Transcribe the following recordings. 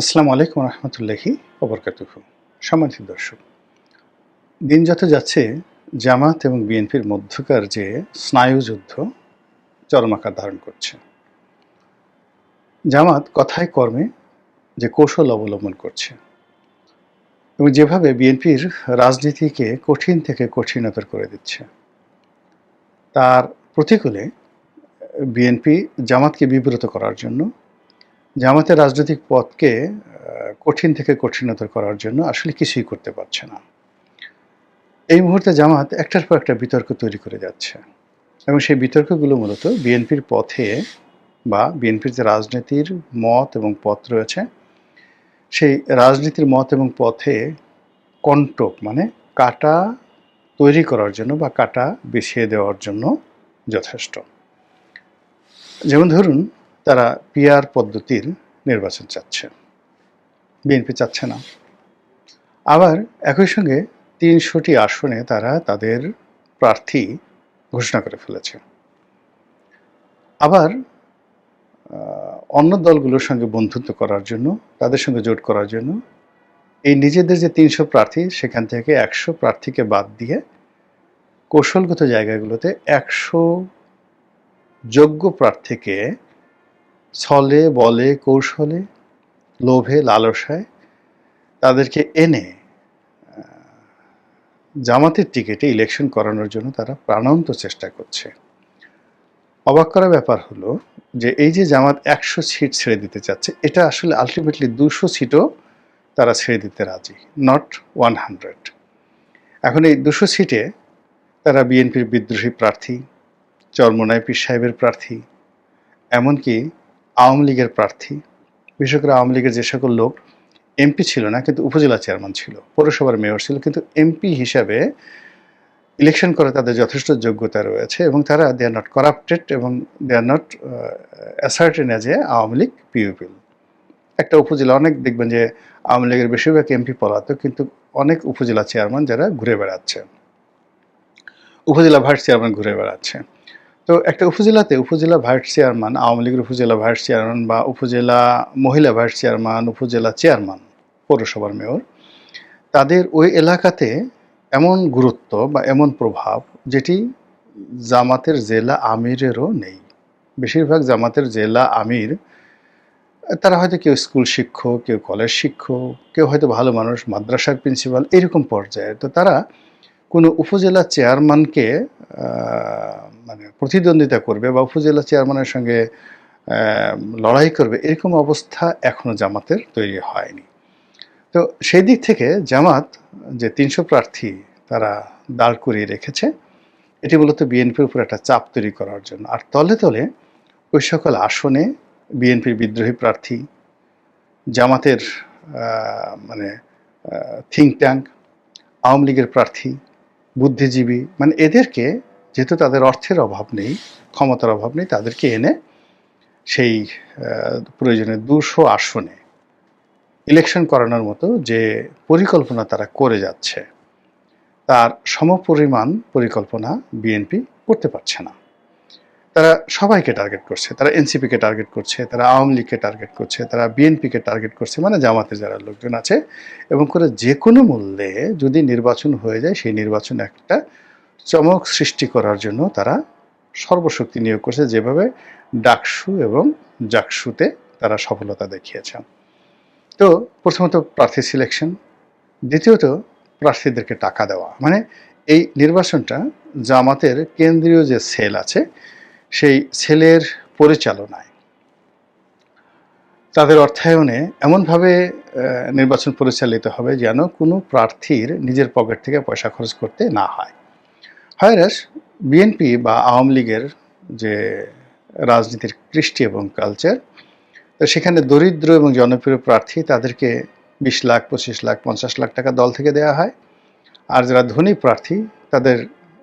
আসসালামু আলাইকুম রহমতুল্লাহি ওবরকাতুহু। সম্মানিত দর্শক দিন যত যাচ্ছে জামাত এবং বিএনপির মধ্যকার যে স্নায়ুযুদ্ধ চরম আকার ধারণ করছে। জামাত কথায় কর্মে যে কৌশল অবলম্বন করছে এবং যেভাবে বিএনপির রাজনীতিকে কঠিন থেকে কঠিনতর করে দিচ্ছে, তার প্রতিকূলে বিএনপি জামাতকে বিব্রত করার জন্য জামাতের রাজনৈতিক পথকে কঠিন থেকে কঠিনতর করার জন্য আসলে কিছুই করতে পারছে না। এই মুহূর্তে জামাত একটার পর একটা বিতর্ক তৈরি করে যাচ্ছে এবং সেই বিতর্কগুলো মূলত বিএনপির পথে বা বিএনপির যে রাজনীতির মত এবং পথ রয়েছে, সেই রাজনীতির মত এবং পথে কণ্টক মানে কাটা তৈরি করার জন্য বা কাটা বিছিয়ে দেওয়ার জন্য যথেষ্ট। যেমন ধরুন তারা পিআর পদ্ধতির নির্বাচন চাচ্ছে। বিএনপি চাচ্ছে না। আবার একই সঙ্গে তিনশোটি আসনে তারা তাদের প্রার্থী ঘোষণা করে ফেলেছে। আবার অন্য দলগুলোর সঙ্গে বন্ধুত্ব করার জন্য, তাদের সঙ্গে জোট করার জন্য, এই নিজেদের যে তিনশো প্রার্থী, সেখান থেকে একশো প্রার্থীকে বাদ দিয়ে কৌশলগত জায়গাগুলোতে একশো যোগ্য প্রার্থীকে ছলে, বলে, কৌশলে, লোভে, লালসায় তাদেরকে এনে জামাতের টিকিটে ইলেকশন করানোর জন্য তারা প্রাণান্ত চেষ্টা করছে। অবাক করা ব্যাপার হলো যে এই যে জামাত একশো সিট ছেড়ে দিতে চাচ্ছে, এটা আসলে আলটিমেটলি দুশো সিটও তারা ছেড়ে দিতে রাজি নট ওয়ান হান্ড্রেড এখন এই দুশো সিটে তারা বিএনপির বিদ্রোহী প্রার্থী, চরমনায় পীর সাহেবের প্রার্থী, এমনকি আওয়ামী লীগের প্রার্থী। বিশেষ করে আওয়ামী লীগের যে সকল লোক, এমপি ছিল না, কিন্তু উপজেলা চেয়ারম্যান ছিল, পৌরসভার মেয়র ছিল, কিন্তু এমপি হিসাবে ইলেকশন করে তাদের যথেষ্ট যোগ্যতা রয়েছে এবং তারা দে আর নট করাপ্টেড এবং they are not ascertain as a Awami League people একটা উপজেলা, অনেক দেখবেন যে আওয়ামী লীগের বেশিরভাগ এমপি পলাতক, কিন্তু অনেক উপজেলা চেয়ারম্যান যারা ঘুরে বেড়াচ্ছে। উপজেলা ভাইস চেয়ারম্যান ঘুরে বেড়াচ্ছে। তো একটা উপজেলাতে উপজেলা ভাইস চেয়ারম্যান, আওয়ামী লীগের উপজেলা ভাইস চেয়ারম্যান বা উপজেলা মহিলা ভাইস চেয়ারম্যান, উপজেলা চেয়ারম্যান, পৌরসভার মেয়র, তাদের ওই এলাকাতে এমন গুরুত্ব বা এমন প্রভাব যেটি জামাতের জেলা আমিরেরও নেই। বেশিরভাগ জামাতের জেলা আমির, তারা হয়তো কেউ স্কুল শিক্ষক, কেউ কলেজ শিক্ষক, কেউ হয়তো ভালো মানুষ, মাদ্রাসার প্রিন্সিপাল, এরকম পর্যায়ে। তো তারা কোনো উপজেলা চেয়ারম্যানকে মানে প্রতিদ্বন্দ্বিতা করবে বা উপজেলা চেয়ারম্যানের সঙ্গে লড়াই করবে, এরকম অবস্থা এখনও জামাতের তৈরি হয়নি। তো সেই দিক থেকে জামাত যে তিনশো প্রার্থী তারা দাঁড় করিয়ে রেখেছে, এটি মূলত বিএনপির উপর একটা চাপ তৈরি করার জন্য। আর তলে তলে ওই সকল আসনে বিএনপির বিদ্রোহী প্রার্থী, জামাতের মানে থিঙ্ক ট্যাঙ্ক আওয়ামী লীগের প্রার্থী, বুদ্ধিজীবী মানে এদেরকে যেহেতু তাদের অর্থের অভাব নেই, ক্ষমতার অভাব নেই, তাদেরকে এনে সেই প্রয়োজনে দুশো আসনে ইলেকশন করানোর মতো যে পরিকল্পনা তারা করে যাচ্ছে, তার সমপরিমাণ পরিকল্পনা বিএনপি করতে পারছে না। তারা সবাইকে টার্গেট করছে, তারা এনসিপিকে টার্গেট করছে, তারা আওয়ামী লীগকে টার্গেট করছে, তারা বিএনপিকে টার্গেট করছে মানে জামাতে যারা লোকজন আছে, এবং করে যে কোনো মূল্যে যদি নির্বাচন হয়ে যায়, সেই নির্বাচন একটা চমক সৃষ্টি করার জন্য তারা সর্বশক্তি নিয়োগ করছে, যেভাবে ডাকসু এবং জাকসুতে তারা সফলতা দেখিয়েছে। তো প্রথমত প্রার্থী সিলেকশন দ্বিতীয়ত প্রার্থীদেরকে টাকা দেওয়া। মানে এই নির্বাচনটা জামাতের কেন্দ্রীয় যে সেল আছে, সেই সেলের পরিচালনায়। তাদের অর্থায়নে এমনভাবে নির্বাচন পরিচালিত হবে যেন কোনো প্রার্থীর নিজের পকেট থেকে পয়সা খরচ করতে না হয়। হায়রাস বিএনপি বা আওয়ামী লীগের যে রাজনীতির কৃষ্টি এবং কালচার তো সেখানে দরিদ্র এবং জনপ্রিয় প্রার্থী তাদেরকে বিশ লাখ, পঁচিশ লাখ, পঞ্চাশ লাখ টাকা দল থেকে দেওয়া হয়। আর যারা ধনী প্রার্থী, তাদের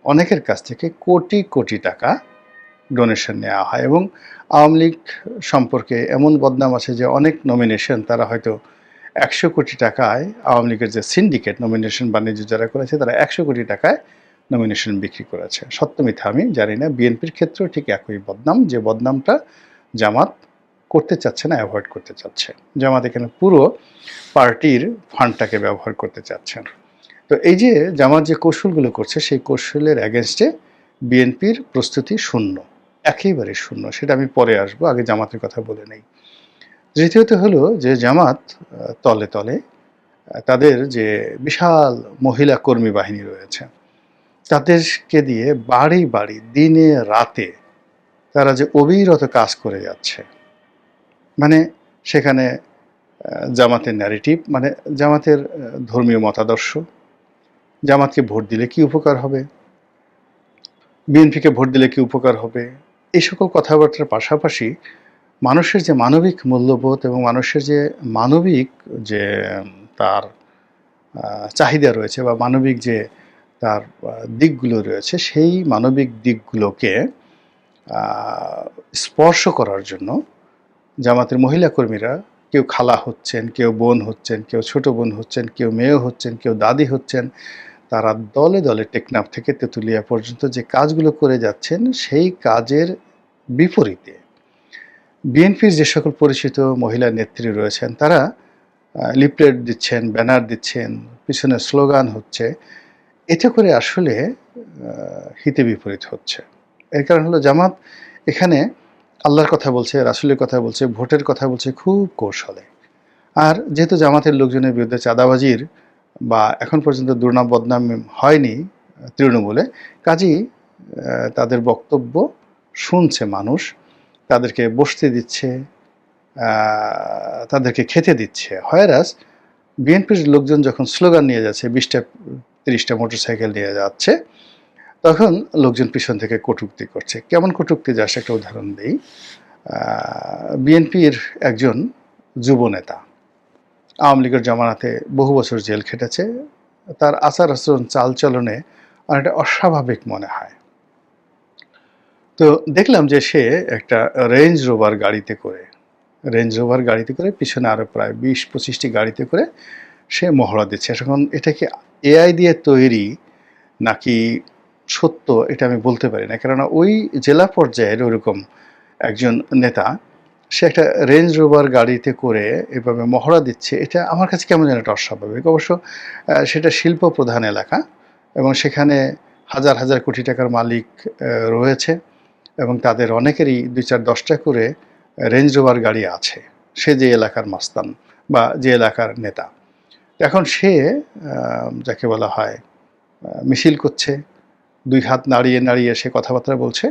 অনেকের কাছ থেকে কোটি কোটি টাকা ডোনেশন নেওয়া হয় এবং আওয়ামী লীগ সম্পর্কে এমন বদনাম আছে যে অনেক নমিনেশন তারা হয়তো একশো কোটি টাকায় আওয়ামী লীগের যে সিন্ডিকেট নমিনেশন বাণিজ্য যারা করেছে তারা একশো কোটি টাকায় নমিনেশন বিক্রি করেছে। সত্য মিথ্যা আমি জানি না। বিএনপির ক্ষেত্রেও ঠিক একই বদনাম। যে বদনামটা জামাত করতে চাচ্ছে না অ্যাভয়েড করতে চাচ্ছে। জামাত এখানে পুরো পার্টির ফান্ডটাকে ব্যবহার করতে চাচ্ছেন। তো এই যে জামাত যে কৌশলগুলো করছে, সেই কৌশলের অ্যাগেনস্টে বিএনপির প্রস্তুতি শূন্য। একেবারে শূন্য। সেটা আমি পরে আসব, আগে জামাতের কথা বলে নেই। তৃতীয়ত হলো যে জামাত তলে তলে তাদের যে বিশাল মহিলা কর্মী বাহিনী রয়েছে তাদেরকে দিয়ে বাড়ি বাড়ি, দিনে রাতে তারা যে অবিরত কাজ করে যাচ্ছে। মানে সেখানে জামাতের ন্যারেটিভ মানে জামাতের ধর্মীয় মতাদর্শ। জামাতকে ভোট দিলে কি উপকার হবে? বিএনপিকে ভোট দিলে কি উপকার হবে? এই সকল কথাবার্তার পাশাপাশি মানুষের যে মানবিক মূল্যবোধ এবং মানুষের যে মানবিক যে তার চাহিদা রয়েছে বা মানবিক যে তার দিকগুলো রয়েছে, সেই মানবিক দিকগুলোকে স্পর্শ করার জন্য জামাতের মহিলা কর্মীরা কেউ খালা হচ্ছেন, কেউ বোন হচ্ছেন, কেউ ছোট বোন হচ্ছেন, কেউ মেয়ে হচ্ছেন, কেউ দাদি হচ্ছেন, তারা দলে দলে টেকনাফ থেকে তেঁতুলিয়া পর্যন্ত যে কাজগুলো করে যাচ্ছেন, সেই কাজের বিপরীতে বিএনপির যে সকল পরিচিত মহিলা নেত্রী রয়েছেন, তারা লিপলেট দিচ্ছেন, ব্যানার দিচ্ছেন, পিছনে স্লোগান হচ্ছে এতে করে আসলে হিতে বিপরীত হচ্ছে। এর কারণ হলো, জামাত এখানে আল্লাহর কথা বলছে, রাসুলের কথা বলছে, ভোটের কথা বলছে, খুব কৌশলে। আর যেহেতু জামাতের লোকজনের বিরুদ্ধে চাঁদাবাজির বা এখন পর্যন্ত দুর্নাম বদনাম হয়নি তৃণমূলে কাজেই তাদের বক্তব্য শুনছে মানুষ, তাদেরকে বসতে দিচ্ছে তাদেরকে খেতে দিচ্ছে। হয়রাস, বিএনপির লোকজন যখন স্লোগান নিয়ে যাচ্ছে, বিশটা তিরিশটা মোটরসাইকেল নিয়ে যাচ্ছে। তখন লোকজন পিছন থেকে কটূক্তি করছে। কেমন কটূক্তি যাস একটা উদাহরণ দিই। বিএনপির একজন যুব নেতা। আওয়ামী লীগের জমানাতে বহু বছর জেল খেটেছে। তার আচার আচরণ, চালচলনে অনেকটা অস্বাভাবিক মনে হয়। তো দেখলাম যে সে একটা রেঞ্জ রোভার গাড়িতে করে। রেঞ্জ রোভার গাড়িতে করে, পিছনে আরও প্রায় বিশ পঁচিশটি গাড়িতে করে সে মহড়া দিচ্ছে। এখন এটা কি এআই দিয়ে তৈরি নাকি সত্য এটা আমি বলতে পারি না। কেননা ওই জেলা পর্যায়ের ওরকম একজন নেতা, সে একটা রেঞ্জ রোভার গাড়িতে করে এভাবে মহড়া দিচ্ছে, এটা আমার কাছে কেমন যেন একটা অস্বাভাবিক। অবশ্য সেটা শিল্প প্রধান এলাকা এবং সেখানে হাজার হাজার কোটি টাকার মালিক রয়েছে এবং তাদের অনেকেরই দুই চার দশটা করে রেঞ্জ রোভার গাড়ি আছে। সে যে এলাকার মাস্তান বা যে এলাকার নেতা। এখন সে যাকে বলা হয় মিছিল করছে, দুই হাত নাড়িয়ে নাড়িয়ে সে কথাবার্তা বলছে।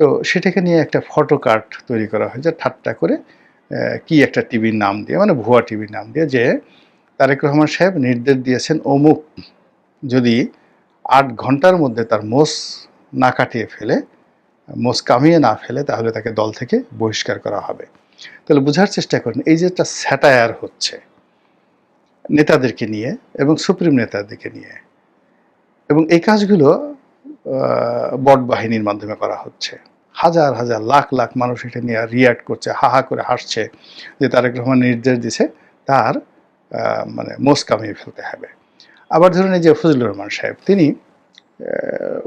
তো সেটাকে নিয়ে একটা ফটো কার্ড তৈরি করা হয়েছে ঠাট্টা করে কি একটা টিভির নাম দিয়ে মানে ভুয়া টিভির নাম দিয়ে যে তারেক রহমান সাহেব নির্দেশ দিয়েছেন অমুক, যদি আট ঘণ্টার মধ্যে তার মোষ না কাটিয়ে ফেলে, মোষ কামিয়ে না ফেলে, তাহলে তাকে দল থেকে বহিষ্কার করা হবে। তাহলে বোঝার চেষ্টা করেন, এই যে একটা স্যাটায়ার হচ্ছে নেতাদেরকে নিয়ে এবং সুপ্রিম নেতাদেরকে নিয়ে। এবং এই কাজগুলো বট বাহিনীর মাধ্যমে করা হচ্ছে। হাজার হাজার, লাখ লাখ মানুষ এটা নিয়ে রিয়াক্ট করছে, হা হা করে হাসছে যে তারেক রহমান নির্দেশ দিছে, তার মানে মোষ কামিয়ে ফেলতে হবে। আবার ধরুন এই যে ফজলুর রহমান সাহেব, তিনি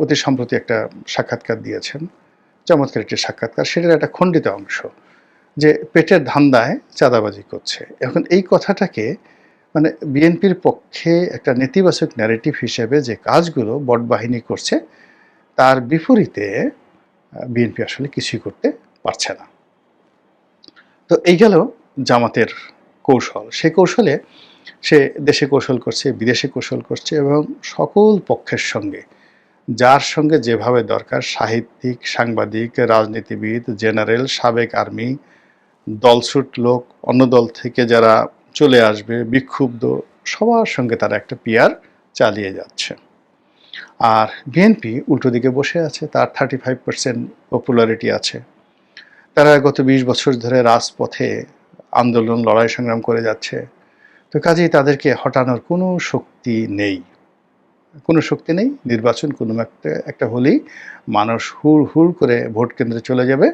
অতি সম্প্রতি একটা সাক্ষাৎকার দিয়েছেন, চমৎকার একটি সাক্ষাৎকার, সেটার একটা খণ্ডিত অংশ যে পেটের ধান্দায় চাঁদাবাজি করছে। এখন এই কথাটাকে মানে বিএনপির পক্ষে একটা নেতিবাচক ন্যারেটিভ হিসেবে যে কাজগুলো বট বাহিনী করছে, তার বিপরীতে বিএনপি আসলে কিছুই করতে পারছে না। তো এই গেল জামাতের কৌশল। সে কৌশলে সে দেশে কৌশল করছে, বিদেশে কৌশল করছে এবং সকল পক্ষের সঙ্গে, যার সঙ্গে যেভাবে দরকার, সাহিত্যিক, সাংবাদিক, রাজনীতিবিদ, জেনারেল, সাবেক আর্মি দলছুট লোক, অন্য দল থেকে যারা চলে আসবে, বিক্ষুব্ধ, সবার সঙ্গে তারা একটা পিয়ার চালিয়ে যাচ্ছে। আর বিএনপি উল্টো দিকে বসে আছে, তার থার্টি ফাইভ পার্সেন্ট পপুলারিটি আছে। তারা গত বিশ বছর ধরে রাজপথে আন্দোলন, লড়াই সংগ্রাম করে যাচ্ছে। তো কাজেই তাদেরকে হটানোর কোনো শক্তি নেই। কোনো শক্তি নেই, নির্বাচন কোনো একটা একটা হলেই মানুষ হুড় হুড় করে ভোট কেন্দ্রে চলে যাবে।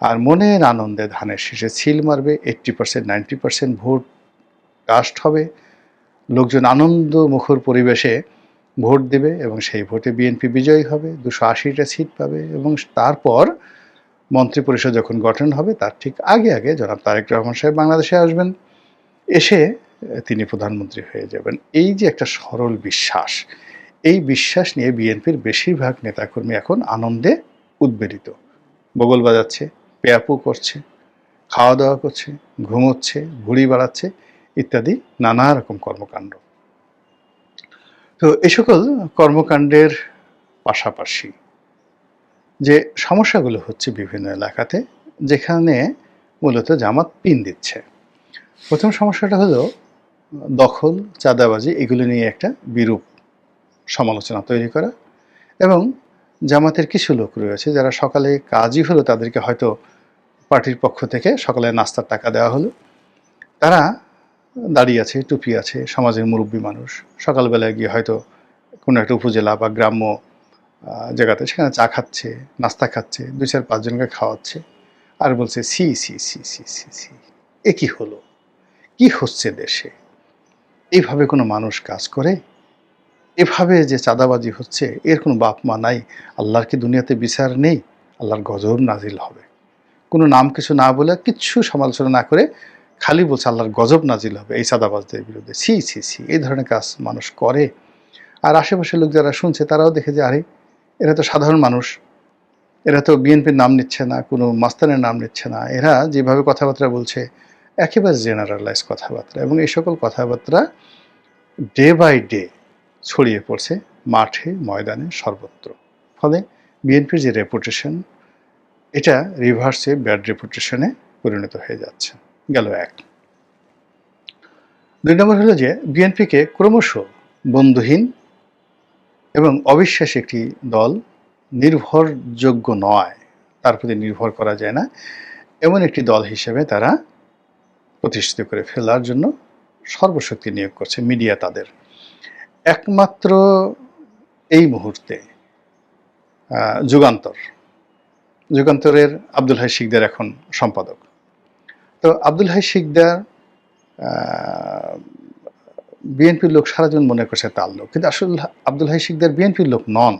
আর মনের আনন্দে ধানের শীষে ছিল মারবে eighty percent ninety percent vote cast হবে। লোকজন আনন্দ মুখর পরিবেশে ভোট দেবে এবং সেই ভোটে বিএনপি বিজয়ী হবে, দুশো আশিটা সিট পাবে এবং তারপর মন্ত্রী পরিষদ যখন গঠন হবে, তার ঠিক আগে আগে জনাব তারেক রহমান সাহেব বাংলাদেশে আসবেন। এসে তিনি প্রধানমন্ত্রী হয়ে যাবেন। এই যে একটা সরল বিশ্বাস, এই বিশ্বাস নিয়ে বিএনপির বেশিরভাগ নেতাকর্মী এখন আনন্দে উদ্বেলিত। বগল বাজাচ্ছে, পেয়াপু করছে খাওয়া দাওয়া করছে, ঘুমোচ্ছে, ঘুড়ি বাড়াচ্ছে। ইত্যাদি নানা রকম কর্মকাণ্ড। তো এ সকল কর্মকাণ্ডের পাশাপাশি যে সমস্যাগুলো হচ্ছে বিভিন্ন এলাকাতে, যেখানে মূলত জামাত পিন দিচ্ছে। প্রথম সমস্যাটা হলো, দখল, চাঁদাবাজি, এগুলো নিয়ে একটা বিরূপ সমালোচনা তৈরি করা এবং জামাতের কিছু লোক রয়েছে যারা সকালে কাজই হলো তাদেরকে হয়তো পার্টির পক্ষ থেকে সকালে নাস্তার টাকা দেওয়া হলো। তারা দাঁড়িয়ে আছে, টুপি আছে, সমাজের মুরব্বী মানুষ। সকালবেলায় গিয়ে হয়তো কোনো একটা উপজেলা বা গ্রাম্য জায়গাতে সেখানে চা খাচ্ছে, নাস্তা খাচ্ছে, দুই চার পাঁচজনকে খাওয়াচ্ছে। আর বলছে, সি সি সি সি সি সি, এ কি হলো? কি হচ্ছে দেশে? এইভাবে কোনো মানুষ কাজ করে? এভাবে যে চাঁদাবাজি হচ্ছে, এর কোনো বাপ মা নাই? আল্লাহর কি দুনিয়াতে বিচার নেই? আল্লাহর গজব নাজিল হবে। কোনো নাম কিছু না বলে কিচ্ছু সমালোচনা না করে খালি বলছে আল্লাহর গজব নাজিল হবে এই সাদাবাজদের বিরুদ্ধে। সি সি সি এই ধরনের কাজ মানুষ করে। আর আশেপাশের লোক যারা শুনছে, তারাও দেখে যে, আরে, এরা তো সাধারণ মানুষ। এরা তো বিএনপির নাম নিচ্ছে না, কোনো মাস্তানের নাম নিচ্ছে না। এরা যেভাবে কথাবার্তা বলছে, একেবারে জেনারেলাইজ কথাবার্তা। এবং এই সকল কথাবার্তা ডে বাই ডে ছড়িয়ে পড়ছে মাঠে, ময়দানে সর্বত্র। ফলে বিএনপির যে রেপুটেশন এটা রিভার্সে ব্যাড রেপুটেশনে পরিণত হয়ে যাচ্ছে। গেল এক। দুই নম্বর হলো যে বিএনপিকে ক্রমশ বন্ধুহীন এবং অবিশ্বাসী একটি দল নির্ভরযোগ্য নয়, তার প্রতি নির্ভর করা যায় না, এমন একটি দল হিসেবে তারা প্রতিষ্ঠিত করে ফেলার জন্য সর্বশক্তি নিয়োগ করছে মিডিয়া তাদের। একমাত্র এই মুহূর্তে যুগান্তর। যুগান্তরের আব্দুল হাই শিকদার এখন সম্পাদক। তো আব্দুল হাই শিকদার বিএনপির লোক সারাজন মনে করছে তার লোক কিন্তু আসলে আব্দুল হাই শিকদার বিএনপির লোক নন।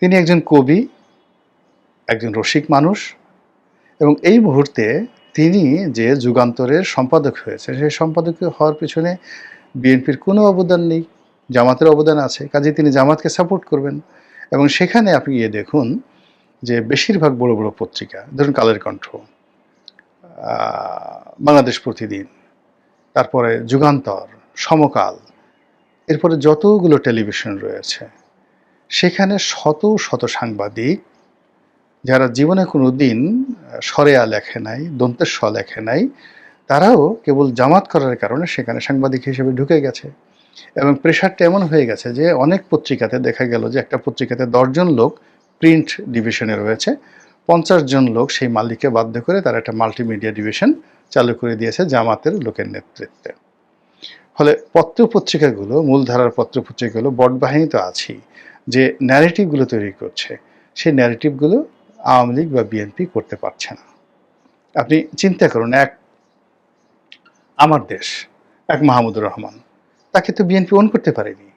তিনি একজন কবি, একজন রসিক মানুষ এবং এই মুহূর্তে তিনি যে যুগান্তরের সম্পাদক হয়েছে, সেই সম্পাদক হওয়ার পিছনে বিএনপির কোনো অবদান নেই, জামাতের অবদান আছে কাজে তিনি জামাতকে সাপোর্ট করবেন। এবং সেখানে আপনি গিয়ে দেখুন যে বেশিরভাগ বড় বড় পত্রিকা, ধরুন কালের কণ্ঠ বাংলাদেশ প্রতিদিন, তারপরে যুগান্তর, সমকাল, এরপরে যতগুলো টেলিভিশন রয়েছে, সেখানে শত শত সাংবাদিক, যারা জীবনে কোনো দিন সরেয়া লেখে নাই দন্তের স লেখে নাই, তারাও কেবল জামাত করার কারণে সেখানে সাংবাদিক হিসেবে ঢুকে গেছে। এবং প্রেশারটা এমন হয়ে গেছে যে, অনেক পত্রিকাতে দেখা গেল যে, একটা পত্রিকাতে দশজন লোক প্রিন্ট ডিভিশনে রয়েছে। পঞ্চাশ জন লোক সেই মালিককে বাধ্য করে তারা একটা মাল্টিমিডিয়া ডিভিশন চালু করে দিয়েছে জামাতের লোকের নেতৃত্বে। ফলে পত্র পত্রিকাগুলো মূলধারার পত্র পত্রিকাগুলো বটবাহিনী তো আছেই, যে ন্যারেটিভগুলো তৈরি করছে, সেই ন্যারেটিভগুলো আওয়ামী লীগ বা বিএনপি করতে পারছে না। আপনি চিন্তা করুন, এক আমার দেশ, এক মাহমুদুর রহমান, তাকে তো বিএনপি অন করতে পারেনি।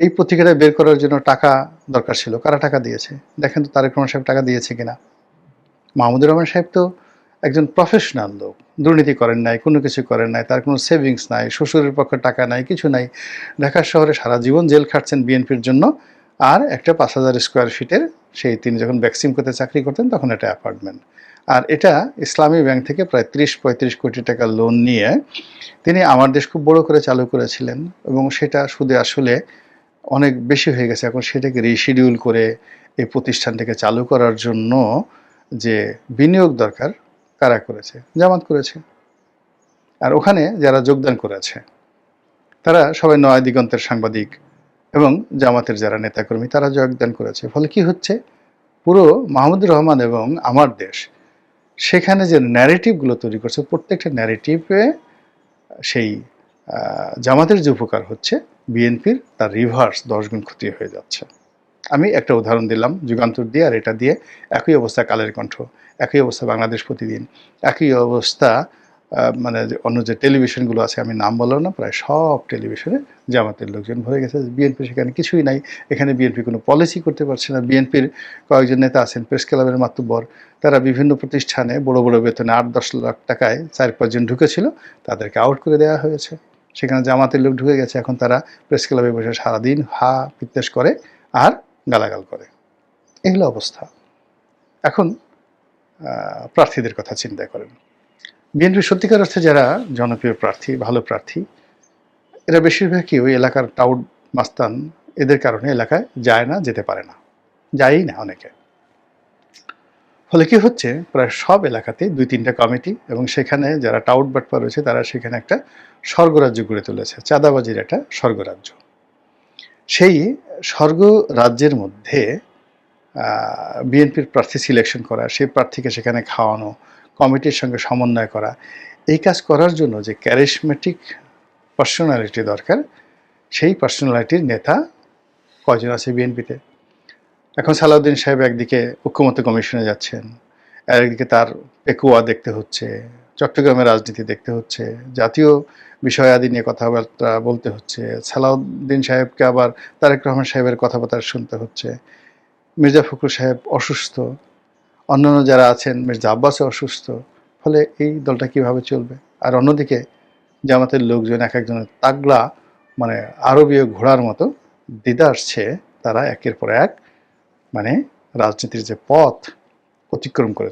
এই পত্রিকাটা বের করার জন্য টাকা দরকার ছিল, কারা টাকা দিয়েছে? দেখেন তো তারেক রহমান সাহেব টাকা দিয়েছে কিনা। মাহমুদুর রহমান সাহেব তো একজন প্রফেশনাল লোক। দুর্নীতি করেন নাই, কোনো কিছু করেন নাই, তার কোনো সেভিংস নাই, শ্বশুরের পক্ষে টাকা নাই, কিছু নাই। ঢাকা শহরে সারা জীবন জেল খাটছেন বিএনপির জন্য। আর একটা পাঁচ হাজার স্কোয়ার ফিটের সেই তিনি যখন ভ্যাকসিন করতে চাকরি করতেন, তখন এটা অ্যাপার্টমেন্ট আর এটা ইসলামী ব্যাংক থেকে প্রায় ত্রিশ পঁয়ত্রিশ কোটি টাকা লোন নিয়ে তিনি আমার দেশ খুব বড় করে চালু করেছিলেন। এবং সেটা সুদে আসলে অনেক বেশি হয়ে গেছে। এখন সেটাকে রিশিডিউল করে এই প্রতিষ্ঠানটাকে চালু করার জন্য যে বিনিয়োগ দরকার কারা করেছে? জামাত করেছে। আর ওখানে যারা যোগদান করেছে তারা সবাই নয় দিগন্তের সাংবাদিক এবং জামাতের যারা নেতাকর্মী, তারা যোগদান করেছে। ফলে কি হচ্ছে? পুরো মাহমুদুর রহমান এবং আমার দেশ সেখানে যে ন্যারেটিভগুলো তৈরি করছে, প্রত্যেকটা ন্যারেটিভে সেই জামাতের যে উপকার হচ্ছে, বিএনপির তার রিভার্স দশগুণ ক্ষতি হয়ে যাচ্ছে। আমি একটা উদাহরণ দিলাম, যুগান্তর দিয়ে আর এটা দিয়ে। একই অবস্থা কালের কণ্ঠ, একই অবস্থা বাংলাদেশ প্রতিদিন, একই অবস্থা মানে অন্য যে টেলিভিশনগুলো আছে, আমি নাম বললাম না, প্রায় সব টেলিভিশনে জামাতের লোকজন ভরে গেছে। বিএনপি সেখানে কিছুই নাই। এখানে বিএনপি কোনো পলিসি করতে পারছে না। বিএনপির কয়েকজন নেতা আছেন প্রেস ক্লাবের মাতুব্বর। তারা বিভিন্ন প্রতিষ্ঠানে বড় বড় বেতনে আট, দশ লাখ টাকায় চার পাঁচজন ঢুকেছিল। তাদেরকে আউট করে দেওয়া হয়েছে। সেখানে জামাতের লোক ঢুকে গেছে। এখন তারা প্রেস ক্লাবে বসে সারাদিন হা বিদ্বেষ করে। আর গালাগাল করে। এগুলো অবস্থা। এখন প্রার্থীদের কথা চিন্তা করেন। বিএনপি সত্যিকার অর্থে যারা জনপ্রিয় প্রার্থী, ভালো প্রার্থী, এরা বেশিরভাগই ওই এলাকার টাউট মাস্তান, এদের কারণে এলাকায় যায় না, যেতে পারে না। যায়ই না অনেকে। ফলে কি হচ্ছে, প্রায় সব এলাকাতে দুই তিনটা কমিটি এবং সেখানে যারা টাউট বাটপা রয়েছে, তারা সেখানে একটা স্বর্গরাজ্য গড়ে তুলেছে। চাঁদাবাজির একটা স্বর্গরাজ্য। সেই স্বর্গ রাজ্যের মধ্যে বিএনপির প্রার্থী সিলেকশন করা, সেই প্রার্থীকে সেখানে খাওয়ানো, কমিটির সঙ্গে সমন্বয় করা, এই কাজ করার জন্য যে ক্যারিসমেটিক পার্সোনালিটি দরকার, সেই পার্সোনালিটির নেতা কজন আছে বিএনপিতে? এখন সালাউদ্দিন সাহেব একদিকে ঐক্যমত্য কমিশনে যাচ্ছেন আর একদিকে তার পেকুয়া দেখতে হচ্ছে চট্টগ্রামের রাজনীতি দেখতে হচ্ছে, জাতীয় বিষয়াদি নিয়ে কথাবার্তা বলতে হচ্ছে। সালাউদ্দিন সাহেবকে আবার তারেক রহমান সাহেবের কথাবার্তা শুনতে হচ্ছে। মির্জা ফখরুল সাহেব অসুস্থ। অন্যান্য যারা আছেন, মির্জা আব্বাসও অসুস্থ। ফলে এই দলটা কীভাবে চলবে? আর অন্যদিকে জামাতের লোকজন এক একজনের তাগলা মানে আরবীয় ঘোড়ার মতো দিদা আসছে, তারা একের পর এক মানে রাজনীতির যে পথ অতিক্রম করে